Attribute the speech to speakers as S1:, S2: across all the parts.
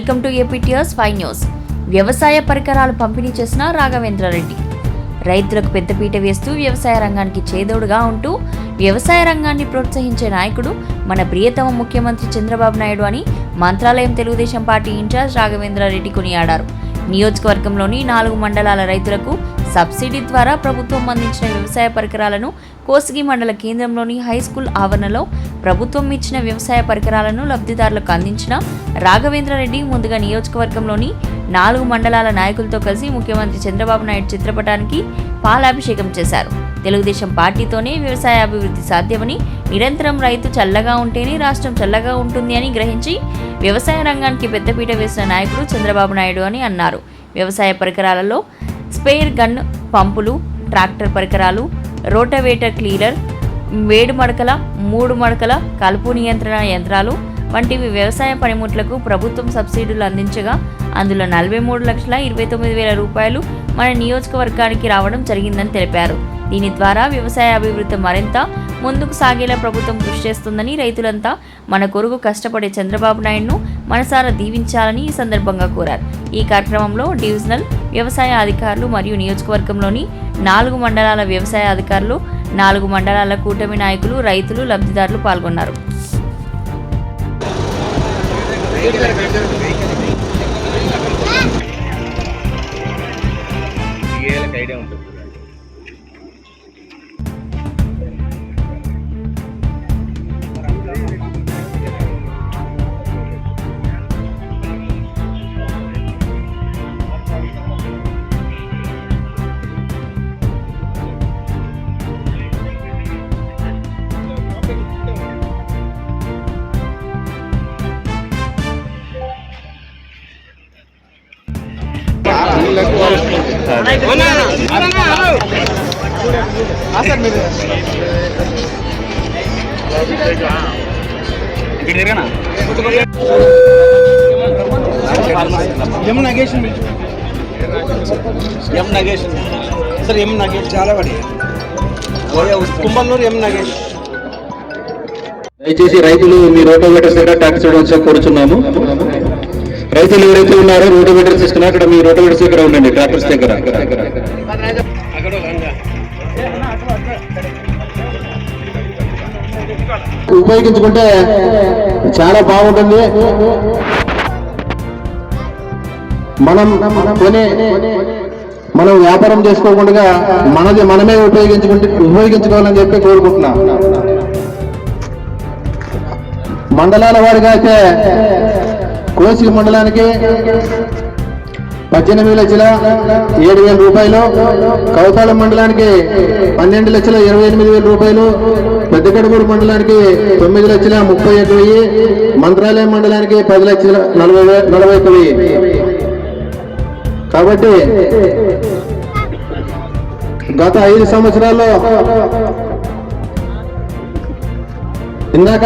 S1: Welcome to APTS five news. వ్యవసాయ పరికరాలు పంపిణీ చేసిన రాఘవేంద్రారెడ్డి. రైతులకు పెద్దపీట వేస్తూ వ్యవసాయ రంగానికి చేదోడుగా ఉంటూ వ్యవసాయ రంగాన్ని ప్రోత్సహించే నాయకుడు మన ప్రియతమ ముఖ్యమంత్రి చంద్రబాబు నాయుడు అని మంత్రాలయం తెలుగుదేశం పార్టీ ఇన్ఛార్జ్ రాఘవేంద్రారెడ్డి కొనియాడారు. నియోజకవర్గంలోని నాలుగు మండలాల రైతులకు సబ్సిడీ ద్వారా ప్రభుత్వం అందించిన వ్యవసాయ పరికరాలను కోసిగి మండల కేంద్రంలోని హై స్కూల్ ఆవరణలో ప్రభుత్వం ఇచ్చిన వ్యవసాయ పరికరాలను లబ్ధిదారులకు అందించిన రాఘవేంద్రారెడ్డి ముందుగా నియోజకవర్గంలోని నాలుగు మండలాల నాయకులతో కలిసి ముఖ్యమంత్రి చంద్రబాబు నాయుడు చిత్రపటానికి పాలాభిషేకం చేశారు. తెలుగుదేశం పార్టీతోనే వ్యవసాయ అభివృద్ధి సాధ్యమని నిరంతరం రైతు చల్లగా ఉంటేనే రాష్ట్రం చల్లగా ఉంటుంది అని గ్రహించి వ్యవసాయ రంగానికి పెద్దపీట వేసిన నాయకుడు చంద్రబాబు నాయుడు అని అన్నారు. వ్యవసాయ పరికరాలలో స్పేర్ గన్ పంపులు ట్రాక్టర్ పరికరాలు రోటవేటర్ క్లీనర్ వేడు మడకల మూడు మడకల కలుపు నియంత్రణ యంత్రాలు వంటివి వ్యవసాయ పనిముట్లకు ప్రభుత్వం సబ్సిడీలు అందించగా అందులో నలభై మూడు లక్షల ఇరవై తొమ్మిది వేల రూపాయలు మన నియోజకవర్గానికి రావడం జరిగిందని తెలిపారు. దీని ద్వారా వ్యవసాయ అభివృద్ధి మరింత ముందుకు సాగేలా ప్రభుత్వం కృషి చేస్తుందని రైతులంతా మన కొరకు కష్టపడే చంద్రబాబు నాయుడును మనసారా దీవించాలని ఈ సందర్భంగా కోరారు. ఈ కార్యక్రమంలో డివిజనల్ వ్యవసాయ అధికారులు మరియు నియోజకవర్గంలోని నాలుగు మండలాల వ్యవసాయ అధికారులు నాలుగు మండలాల కూటమి నాయకులు రైతులు లబ్ధిదారులు పాల్గొన్నారు.
S2: ఐడియా ఉంటుంది.
S3: M Nagesh
S2: M Nagesh
S3: sir M Nagesh చాలా పడి కుంభల్నూరు ఎం నగేష్
S4: దయచేసి రైతులు మీ రోటోవేటర్స్ దగ్గర ట్యాక్స్ చేయడం కోరుచున్నాము. రైతులు ఎవరైతే ఉన్నారో రోటోమీటర్స్ ఇస్తున్నా అక్కడ మీ రోటోమీటర్స్ దగ్గర ఉండండి ట్రాక్టర్స్ దగ్గర ఉపయోగించుకుంటే చాలా బాగుంటుంది. మనం కొనే మనం వ్యాపారం చేసుకోకుండా మనది మనమే ఉపయోగించుకుంటే ఉపయోగించుకోవాలని చెప్పి కోరుకుంటున్నాం. మండలాల వారిగా అయితే కోసి మండలానికి పద్దెనిమిది లక్షల ఏడు వేల రూపాయలు కౌతాళం మండలానికి పన్నెండు లక్షల ఇరవై ఎనిమిది వేల రూపాయలు పెద్దకడుగూరు మండలానికి తొమ్మిది లక్షల ముప్పై ఒక్క వెయ్యి మంత్రాలయం మండలానికి పది లక్షల నలభై వే- నలభై ఒక్క వెయ్యి. కాబట్టి గత ఐదు సంవత్సరాల్లో ఇందాక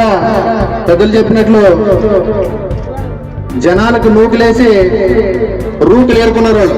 S4: పెద్దలు చెప్పినట్లు జనాలకు నూకులేసి రూట్ ఏరుకున్నారు వాళ్ళు